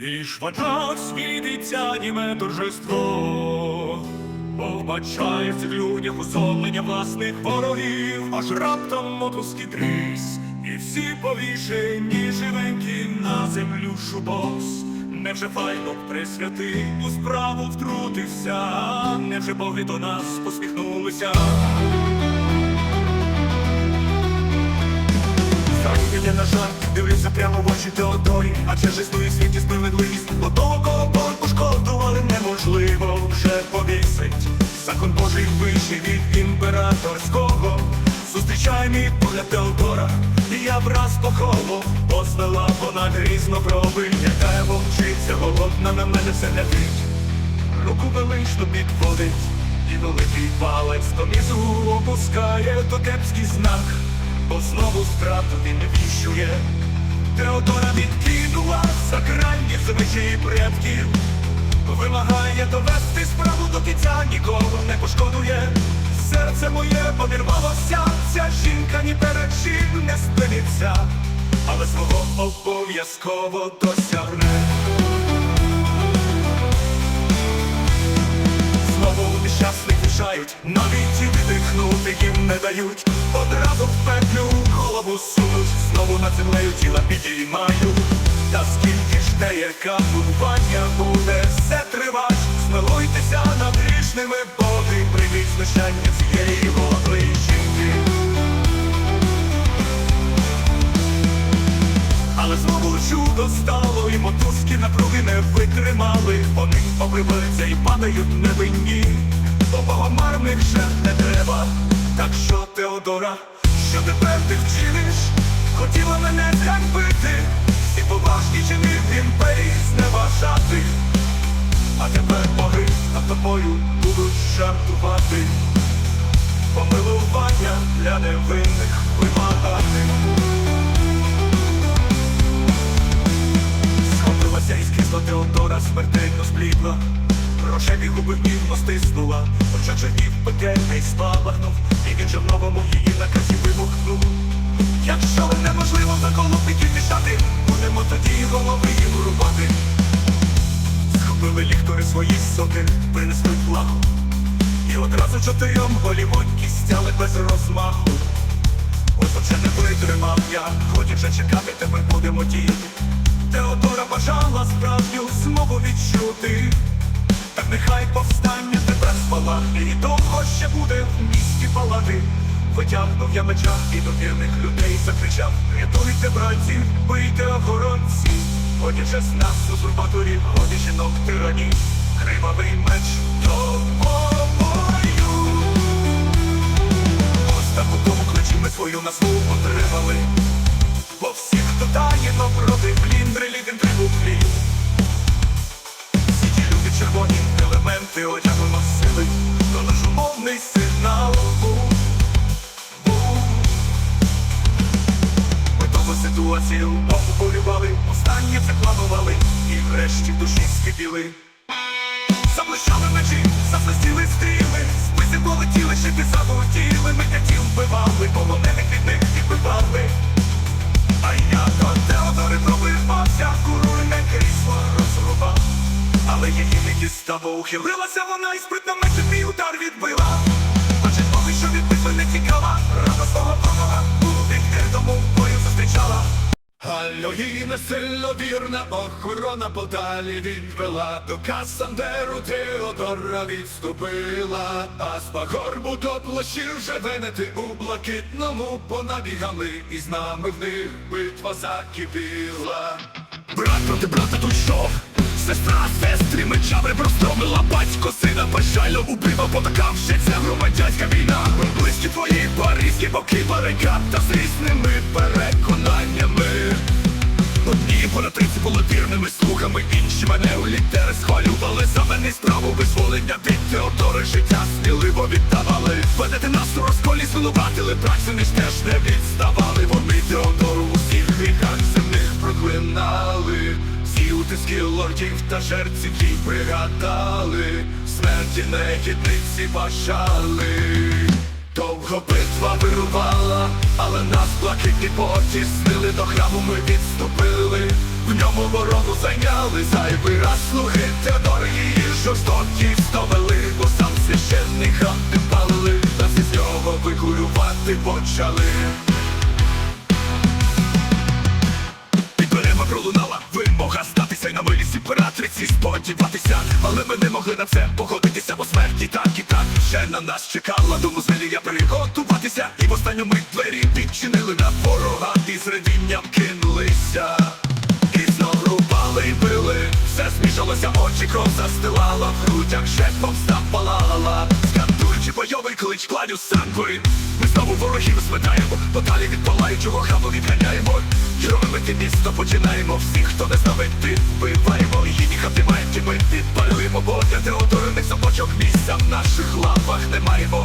І в світиться німе торжество, Побачає в людях усолення власних ворогів, аж раптом мотузки трісь, і всі повішені живенькі на землю шубос. Невже файлок присвятив у справу втрутився, невже боги до нас посміхнулися. Загубля на жарт, дивлюся прямо в очі Теодорі Адже ж існує в світі справедливість. Бо того, кого Бог пошкодували неможливо вже повісить. Закон Божий вищий від імператорського. Зустрічає мій погляд Теодора І я враз похолов Познала вона грізно брови Яка вовчиця голодна на мене все летить Руку велично підводить І великий палець донизу опускає то кепський знак Бо знову страту він віщує. Теодора відкинула сакральні звичаї предків. Вимагає довести справу до кінця, нікого не пошкодує. Серце моє подірвалося, ця жінка ні перед чим не спиниться Але свого обов'язково досягне нещасних лишають, навіть і видихнути їм не дають. Одразу в петлю голову сунуть, знову над землею тіла підіймають. Та скільки ж те, яка бурбання буде все тривать, Смилуйтеся над грішними боги, прийміть знущання цієї годлої жінки. Але знову чудо стало, і мотузки напруги не витримали. Вони обриваються і падають невинні. Бо марних жертв не треба. Так що, Теодора, що тепер ти вчиниш? Хотіла мене зганьбити, і поважні чини в імперії зневажати. А тепер боги над тобою будуть жартувати. Помилування для невинних Схопили ліхтори свої соки, принесли флагу І одразу чотирьом голівоньки стяли без розмаху Ось оце не витримав я, вже чекати, тепер будемо діяти. Теодора бажала справжню змогу відчути. Так нехай повстання тепер спалахне, і довго ще буде в місті палати. Витягнув я меча і до вірних людей закричав Рятуйте, братці, бийте охоронці, вже з нас узурпаторів, годі жінок тиранів, кривавий меч допомою. Ось так тому ключі ми свою наслугу отримали. Бо всіх, хто таєно проти бліндри лід інтригу шити захотіли, ми катів вбивали, полонених від них відбивали. А я до Теодори пробивався, курульне крісло розрубав. Але її не дістав, ухилилася вона і спритно мене мій удар відбила. Галюїна сильно вірна, охорона подалі відвела До Касандеру Теодора відступила. А з пагорбу до площі вже венети у блакитному понабігали І з нами в них битва закипіла. Брат проти брата тут йшов Сестра сестрі мечами простромила Батько сина пощально убив, потакавши ця громадянська війна. Близькі твої паризькі боки барикад Та з різними слугами, інші мене у літери схвалювали За мене справу визволення від Теодори. Життя сміливо віддавали. Ведете нас у розколі звинуватили, працю ніж теж не відставали. Вони Теодору у всіх гріхах земних проклинали. Всі утиски лордів та жерців їй пригадали. Смерті негідниці бажали. Довго битва вирувала, але нас блакитні порті снили. До храму ми відступили. Ньому оборону зайняли зайвий раз. Слуги Теодори її жорстокість довели Бо сам священний храм підпалили Та всі з нього викурювати почали. Під дверима пролунала вимога здатися й на милість імператриці сподіватися, але ми не могли на це погодитися, бо смерті так і так. Ще на нас чекала. Тому змелія приготуватися, і в останню мить двері відчинили на ворога, очі кров застилала, в грудях ще помста палала, скандуючи бойовий клич кладю санкви. Ми знову ворогів зметаємо, подалі від палаючого храму відганяємо. Героями ти місто починаємо, всіх, хто не знавить, ти вбиваємо. Її хати мають, і ми підпалюємо, бо для теодорених собачок місця в наших лавах не маємо.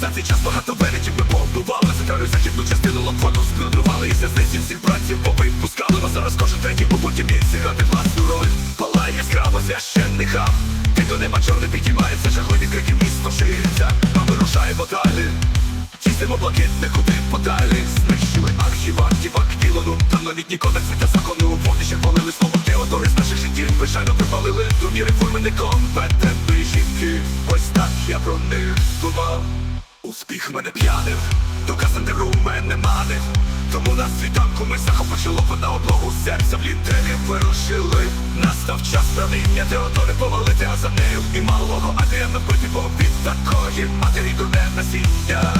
За цей час багато величів ми побували Затарю західну частину ломфону сплюдрували І зясниці всіх братців повипускали А зараз кожен третій у путі місці грати власну роль. Палає яскраво священний храм. Ти до неба чорний підіймається Жахливі крики місто шириться А ми рушаємо далі. Чистимо блакитне куди подалі. Знищили архівактів Аквілону Там новітній кодекс та закону. Вогнище хвалили слово Теодори з наших життів Пишайно припалили. Думі реформи некомпетентної жінки. Ось так я про них думав Успіх мене п'янив, доказаний ру мене манив. Тому на світанку ми захопили на облогу серця в літері вирушили Настав час правління Теодори повалити, а за нею і малого Адрія набити бо від такої матері дурне насіння.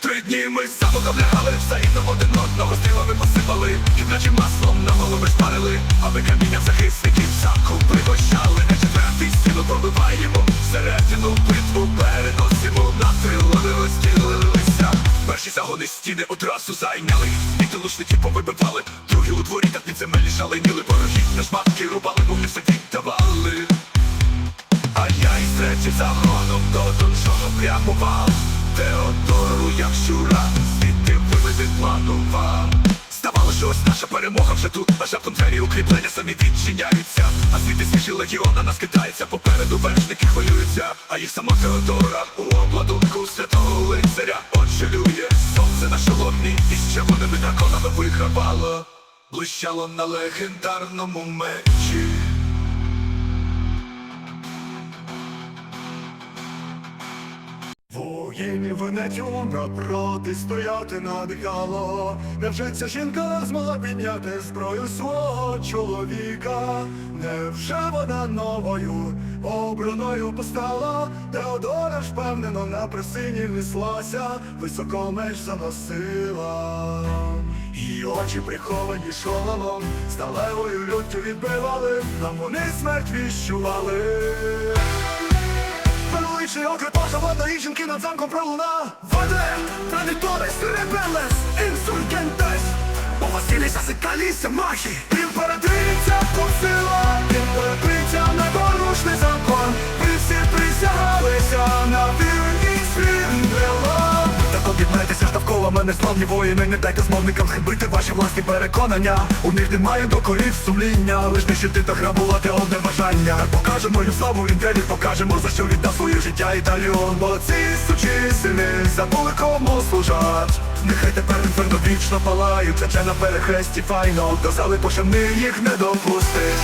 Три дні ми самоком лягали, взаємно один одного стрілами посипали. І наче маслом на голови шпарили, аби камінням захисників замку пригощали. Не четвертий стіну пробиваємо, всередину битву переносимо Перші загони стіни одразу зайняли. І лучники повибивали, другі у дворі та підземелі шаленіли Ворожі на шматки рубали, мовлі все давали. А я із третім загоном до донжону прямував. Теодору, як щура, звідти виведи планував. Здавалося, що ось наша перемога вже тут А жаптом двері укріплення самі відчиняються. А звідти свіжі легіона нас кидається Попереду вершники хвилюються. А їх само Теодора у обладунку святого лицаря Очелює сонце на шоломі І з червоними драконами вигравало Блищало на легендарному мечі Воїнів Венецюна протистояти надихало Невже ця жінка змогла підняти зброю свого чоловіка? Невже вона новою обраною постала? Теодора ж впевнено на пресині неслася, високо меч заносила. Її очі приховані шоломом, сталевою люттю відбивали, нам вони смерть віщували. Величий окреп пожалодної жінки над замком пролуна. Воде, традиторес, ребелес, інсургентес. Повасилися, сикаліся, махи. Імператриця посила, мене славні воїни Не дайте змовникам схибити ваші власні переконання. У них немає докорів сумління Лиш нищити та грабувати одне бажання. Покажемо їм славу імперії, покажемо за що віддав своє життя Італіон Бо ці сучі сини забули кому служать. Нехай тепер інферно вічно палають Тече на перехресті файно. До зали пошани їх не допустить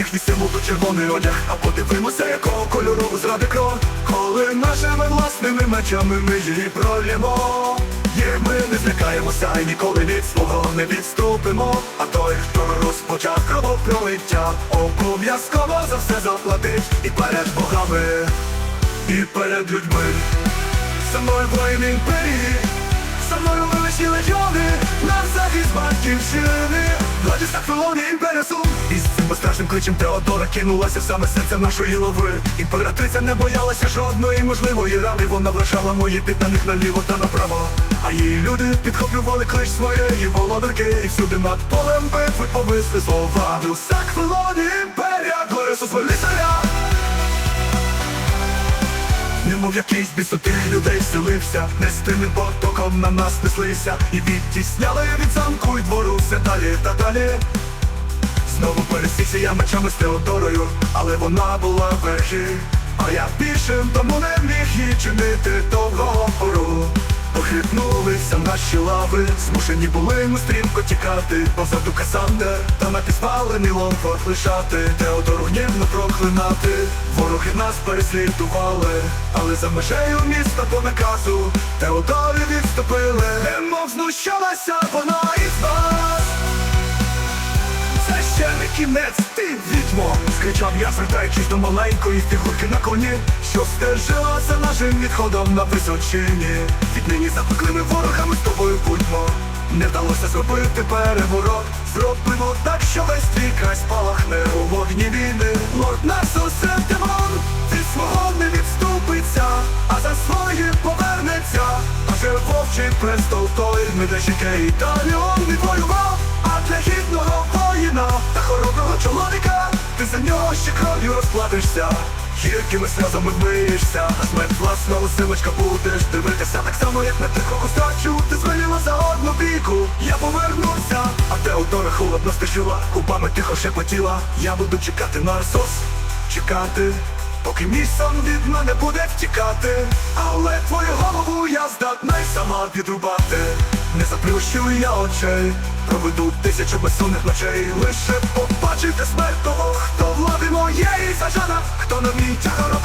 Їхній символ то червоний одяг, а подивимося, якого кольору зради кров. Коли нашими власними мечами ми її пролємо Їх ми не злякаємося і ніколи від свого не відступимо. А той, хто розпочав кровопролиття, обов'язково за все заплатить. І перед богами, і перед людьми. За мною воїн імперії за мною величні легіони На захист батьківщини. Владислав Филоні імперіасум І з цим безстрашним кличем Теодора кинулася в саме серце нашої лови. Імператриця не боялася жодної можливої рани. Вона вражала мої підданих наліво та направо. А її люди підхоплювали клич своєї володарки. І всюди над полем битви повисли слова. Вілсак Филоні імперія, Глорисус Велісаря Немов якийсь бісотий людей селився, нестимним потоком на нас неслися. І відтісняли від замку і двору все далі та далі. Знову пересікся я мечами з Теодорою, але вона була верхи А я пішим, тому не міг її чинити того опору Похитнулися наші лави, змушені були ми стрімко тікати, позаду Касандер та напіспалений ломфорт лишати, Теодору гнівно проклинати, вороги нас переслідували, але за межею міста по наказу Теодори відступили, немов знущалася вона і нас. Не кінець, ти відьмо. Скричав я, звертаючись до маленької фігурки на коні Що стежила за нашим відходом на височині. Віднині запеклими ворогами з тобою будьмо. Не вдалося зробити переворот. Зробимо так, що весь твій край спалахне у вогні війни. Лорд Нарсус Демон від свого не відступиться А за свої повернеться. Адже вовчий престол той не дещике Італіон відвоював а для гідного воїна та хороброго чоловіка. Ти за нього ще кров'ю розплатишся. Гіркими сльозами вмиєшся А смерть власного силочка будеш дивитися Так само, як на тихого стачу Ти звеліла за одну бійку Я повернуся, а те утора холодно стишила Губами тихо шепотіла. Я буду чекати на Арсос Чекати Поки мій сон від мене буде втікати Але твою голову я здатна й сама відрубати Не заплющу я очей Проведу тисячу безсонних ночей. Лише побачити смерть того, хто влади моєї сажана Хто на мій тягорок